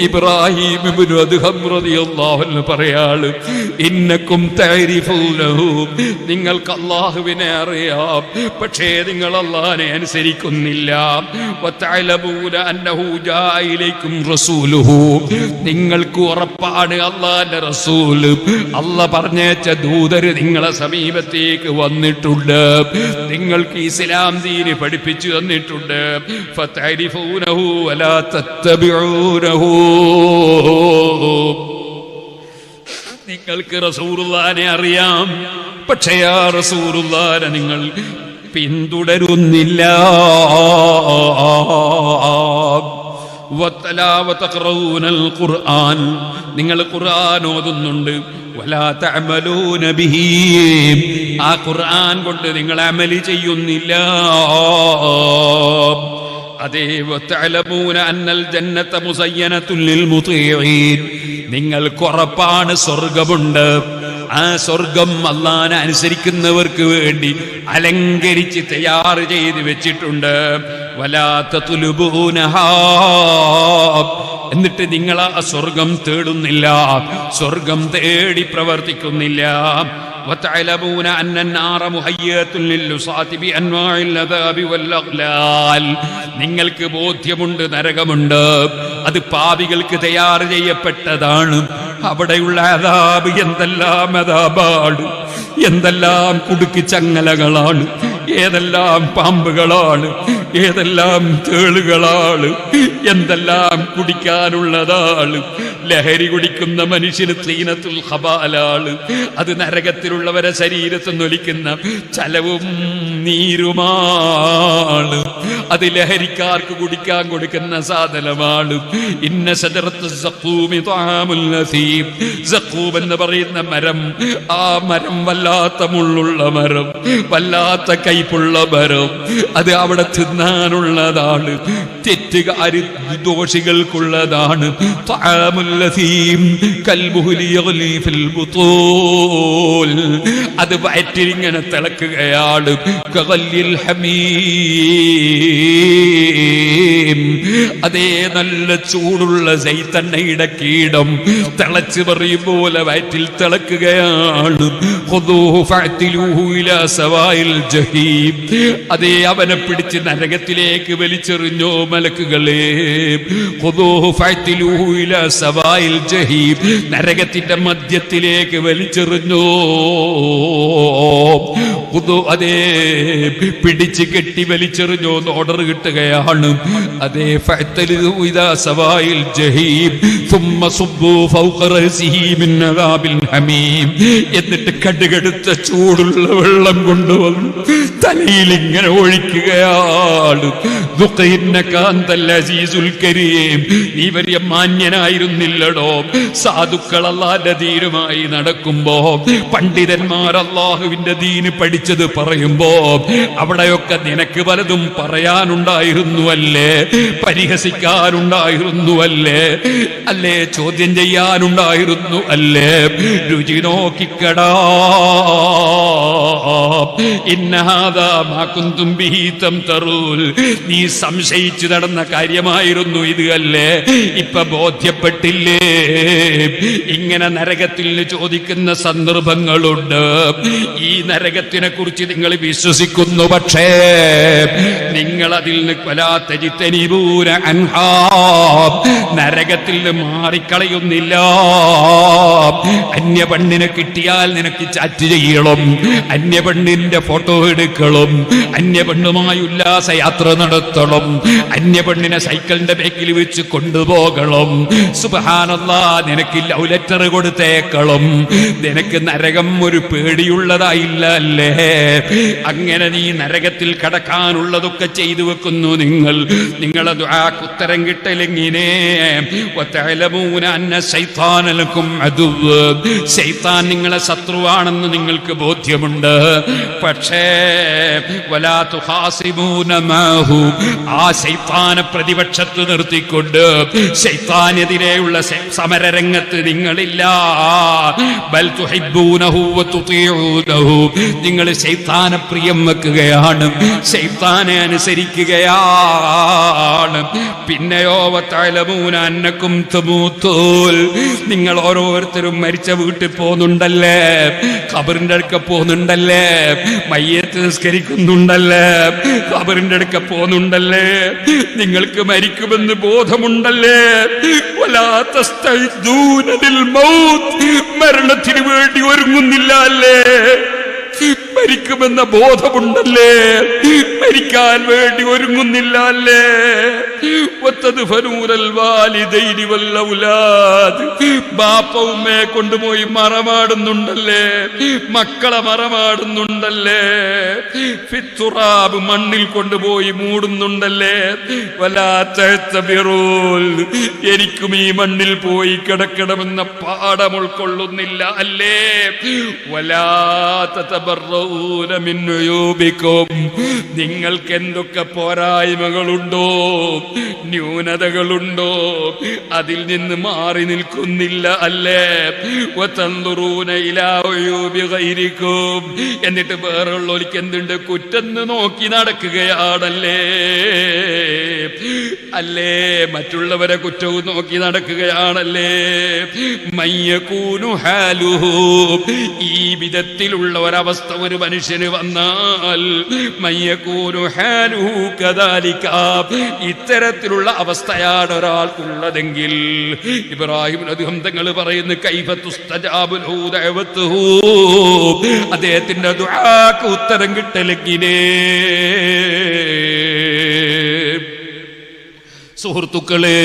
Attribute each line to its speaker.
Speaker 1: ഇബ്രാഹിം അൻഹു പറയാൾ ഇന്നക്കും നിങ്ങൾക്ക് അല്ലാഹുവിനെ അറിയാം പക്ഷേ നിങ്ങൾ അള്ളാഹിനെ അനുസരിക്കുന്നില്ല. നിങ്ങൾക്ക് ഉറപ്പാണ് അള്ളാന്റെ റസൂൽ. അല്ല പറഞ്ഞേച്ച ദൂതര് നിങ്ങളെ സമീപത്തേക്ക് വന്നിട്ടുണ്ട്. നിങ്ങൾക്ക് ഇസ്ലാം ദീന് പഠിപ്പിച്ചു തന്നിട്ടുണ്ട്. ഫതഅരിഫൂനഹു വലാ തത്തബിഊനഹു. നിങ്ങൾക്ക് റസൂറുല്ലാനെ അറിയാം. പക്ഷേ ആ റസൂറുല്ലാനെ നിങ്ങൾ പിന്തുടരുന്നില്ല. നിങ്ങൾ ഖുർആൻ ഓതുന്നുണ്ട്. ആ ഖുർആൻ കൊണ്ട് നിങ്ങൾ അമലി ചെയ്യുന്നില്ല. അതേ നിങ്ങൾക്ക് ഉറപ്പാണ് സ്വർഗമുണ്ട് ആ സ്വർഗം അള്ളാനെ അനുസരിക്കുന്നവർക്ക് വേണ്ടി അലങ്കരിച്ച് തയ്യാർ ചെയ്ത് വെച്ചിട്ടുണ്ട്. വലാത്ത തുലുബൂനഹാ എന്നിട്ട് നിങ്ങൾ ആ സ്വർഗം തേടുന്നില്ല സ്വർഗം തേടി പ്രവർത്തിക്കുന്നില്ല وتعلمون أن النار مهيئة للصاة بأنواع العذاب والأغلال നിങ്ങൾക്ക് ബോധ്യമുണ്ട് നരകമുണ്ട് അത് പാപികൾക്ക് തയ്യാർ ചെയ്യപ്പെട്ടതാണ് അവിടെയുള്ള അതാബ് എന്തെല്ലാം അതാബാണ് എന്തെല്ലാം കുടുക്കി ചങ്ങലകളാണ് ഏതെല്ലാം പാമ്പുകളാണ് ഏതെല്ലാം തേളുകളാണ് എന്തെല്ലാം കുടിക്കാനുള്ളതാണ് ലഹരി കുടിക്കുന്ന മനുഷ്യന് തീനത്തുൽ ഹബാലാണ് അത് നരകത്തിലുള്ളവരെ ശരീരത്തിൽ നൊലിക്കുന്ന ചലവും നീരുമാണ് അത് ലഹരിക്കാർക്ക് കുടിക്കാൻ കൊടുക്കുന്ന സാധനമാണ് ഇന്ന ശജറത്ത് എന്ന് പറയുന്ന മരം ആ മരം വല്ലാത്ത മുള്ളുള്ള മരം വല്ലാത്ത കൈപ്പുള്ള മരം അത് അവിടെ തിന്നാനുള്ളതാണ്. തെറ്റുകാർ ദോഷികൾക്കുള്ളതാണ്. അത് വയറ്റിലിങ്ങനെ തിളക്കുകയാണ്. അതേ നല്ല ചൂടുള്ള ചൈത്തണ്ണയുടെ കീടം തിളച്ച് പറയും പോലെ വയറ്റിൽ തിളക്കുകയാണ്. ജഹീം. അതേ അവനെ പിടിച്ച് നരകത്തിലേക്ക് വലിച്ചെറിഞ്ഞോ മലക്കുകളെ. സവായിൽ ജഹീം. നരകത്തിന്റെ മധ്യത്തിലേക്ക് വലിച്ചെറിഞ്ഞോ. അതേ പിടിച്ച് കെട്ടി വലിച്ചെറിഞ്ഞോ എന്ന് ഓർഡർ കിട്ടുകയാണ്. അതേ സവായിൽ ജഹീം. എന്നിട്ട് കടുകെടുത്ത ചൂടുള്ള വെള്ളം കൊണ്ടുവന്നു. തലയിൽ ഇങ്ങനെ ഒഴിക്കുകയാണ് നീ സാധുക്കൾ അള്ളാന്റെ ധീരുമായി നടക്കുമ്പോ പണ്ഡിതന്മാർ അള്ളാഹുവിന്റെ ദീന് പഠിച്ചത് പറയുമ്പോ അവിടെയൊക്കെ നിനക്ക് പലതും പറയാനുണ്ടായിരുന്നു അല്ലേ പരിഹസിക്കാനുണ്ടായിരുന്നു അല്ലേ? ചോദ്യം ചെയ്യാനുണ്ടായിരുന്നു അല്ലേ? രുചി നോക്കിക്കടാ. നീ സംശയിച്ചു നടന്ന കാര്യമായിരുന്നു ഇത് അല്ലേ? ഇപ്പൊ ബോധ്യപ്പെട്ടില്ലേ? ഇങ്ങനെ നരകത്തിൽ ചോദിക്കുന്ന സന്ദർഭങ്ങളുണ്ട്. ഈ നരകത്തിനെ കുറിച്ച് നിങ്ങൾ വിശ്വസിക്കുന്നു പക്ഷേ നിങ്ങൾ അതിൽ നിന്ന് നരകത്തിൽ മാറിക്കളയുന്നില്ല. അന്യ പെണ്ണിനെ കിട്ടിയാൽ നിനക്ക് ചാറ്റ് ചെയ്യണം. അന്യ പെണ്ണിന്റെ ഫോട്ടോ എടുക്കണം അന്യ പെണ്ണുമായി ഉല്ലാസ യാത്ര നടത്തണം. അന്യ പെണ്ണിനെ സൈക്കിളിന്റെ ബേക്കിൽ വെച്ച് കൊണ്ടുപോകണം. സുബഹാനല്ല നിനക്ക് ലവ് ലെറ്റർ കൊടുത്തേക്കണം. നിനക്ക് നരകം ഒരു പേടിയുള്ളതായില്ല അല്ലേ അങ്ങനെ നീ നരകത്തിൽ കടക്കാനുള്ളതൊക്കെ ചെയ്തു വെക്കുന്നു നിങ്ങൾ. നിങ്ങളെ ഉത്തരം കിട്ടലെങ്ങിനെ. നിങ്ങളെ ശത്രുവാണെന്ന് നിങ്ങൾക്ക് ബോധ്യമുണ്ട്. പക്ഷേ. ആ പ്രതിപക്ഷത്ത് നിർത്തിക്കൊണ്ട് ശൈത്താനെതിരെയുള്ള സമരരംഗത്ത് നിങ്ങളില്ല. നിങ്ങൾ ശൈത്താന പ്രിയം വെക്കുകയാണ്. ശൈത്താനെ അനുസരിക്കുകയാണ്. പിന്നെയോ വതഅലമൂന അന്നക്കും നിങ്ങൾ ഓരോരുത്തരും മരിച്ച വീട്ടിൽ പോകുന്നുണ്ടല്ലേ? കബറിന്റെ അടുക്ക പോകുന്നുണ്ടല്ലേ? മയ്യത്ത് നിസ്കരിക്കുന്നുണ്ടല്ലേ ഖബറിന്റെ അടുക്ക പോന്നുണ്ടല്ലേ നിങ്ങൾക്ക് മരിക്കുമെന്ന് ബോധമുണ്ടല്ലേ. മരണത്തിന് വേണ്ടി ഒരുങ്ങുന്നില്ല അല്ലേ? മരിക്കുമെന്ന ബോധമുണ്ടല്ലേ? മരിക്കാൻ വേണ്ടി ഒരുങ്ങുന്നില്ല അല്ലേ? ബാപ്പ ഉമ്മയെ കൊണ്ടുപോയി മറമാടുന്നുണ്ടല്ലേ? മക്കളെ മറമാടുന്നുണ്ടല്ലേ? ഫിത്തുറാബ് മണ്ണിൽ കൊണ്ടുപോയി മൂടുന്നുണ്ടല്ലേ? വല്ലാത്ത എനിക്കും ഈ മണ്ണിൽ പോയി കിടക്കണമെന്ന പാഠം ഉൾക്കൊള്ളുന്നില്ല അല്ലേ? വലാത്തബറൂന മിന്നുയൂപിക്കും നിങ്ങൾക്ക് എന്തൊക്കെ പോരായ്മകളുണ്ടോ? ന്യൂനതകളുണ്ടോ? അതിൽ നിന്ന് മാറി നിൽക്കുന്നില്ല അല്ലേ? ഗൈരികും എന്നിട്ട് വേറെയുള്ളവർക്ക് എന്തുണ്ട്? കുറ്റെന്ന് നോക്കി നടക്കുകയാണല്ലേ? അല്ലേ? മറ്റുള്ളവരെ കുറ്റവും നോക്കി നടക്കുകയാണല്ലേ? മയ്യകൂനു ഹാലുഹൂ. ഈ വിധത്തിലുള്ള ഒരവസ്ഥ ഒരു മനുഷ്യന് വന്നാൽ ഇത്തരത്തിലുള്ള അവസ്ഥയാണ് ഒരാൾക്കുള്ളതെങ്കിൽ ഇബ്രാഹിം അദ്ദേഹം തങ്ങൾ പറയുന്നു അദ്ദേഹത്തിന്റെ ദുആക്ക് ഉത്തരം കിട്ടലെങ്കിലേ. സുഹൃത്തുക്കളെ